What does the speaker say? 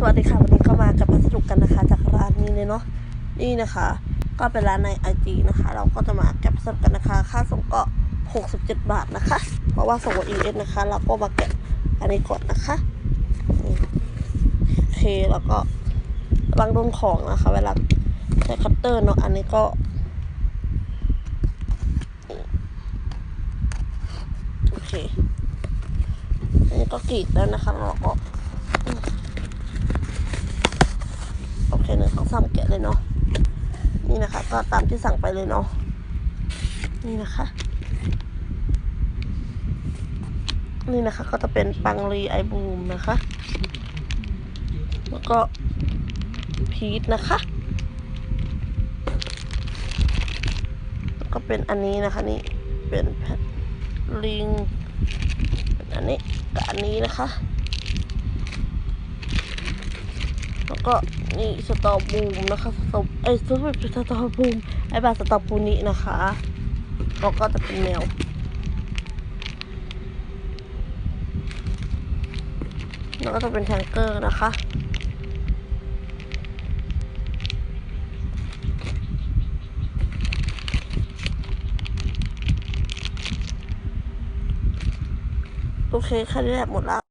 สวัสดีค่ะวันนี้ก็มากับพัสดุกันนะคะ จากร้านนี้เลยเนาะนี่นะคะ ก็เป็นร้านในไอจีนะคะ เราก็จะมาแกะพัสดุกันนะคะ ค่าส่งก็ 67 บาทนะคะ เพราะว่าส่งกับ US นะคะ เราก็มาแกะอันนี้ก่อนนะคะโอเคแล้วก็ระวังโดนของนะคะ เวลาใช้คัตเตอร์เนาะอันนี้ก็โอเคอันนี้ก็กรีดแล้วนะคะเราก็ เคหนึ่งสองสามแกะเลยเนาะนี่นะคะ ก็ตามที่สั่งไปเลยเนาะนี่นะคะ นี่นะคะก็จะเป็นปังรีไอบูมนะคะ แล้วก็พีทนะคะแล้วก็เป็นอันนี้นะคะนี่เป็นแพทลิงเป็นอันนี้กับอันนี้นะคะ แล้วก็นี่สตอบูมนะคะสตอไอ้สตอสตอบูมไอ้แบบสตอปูนินะคะแล้วก็จะเป็นแมวแล้วก็จะเป็นแทงเกอร์นะคะโอเคแค่นี้แหละหมดแล้ว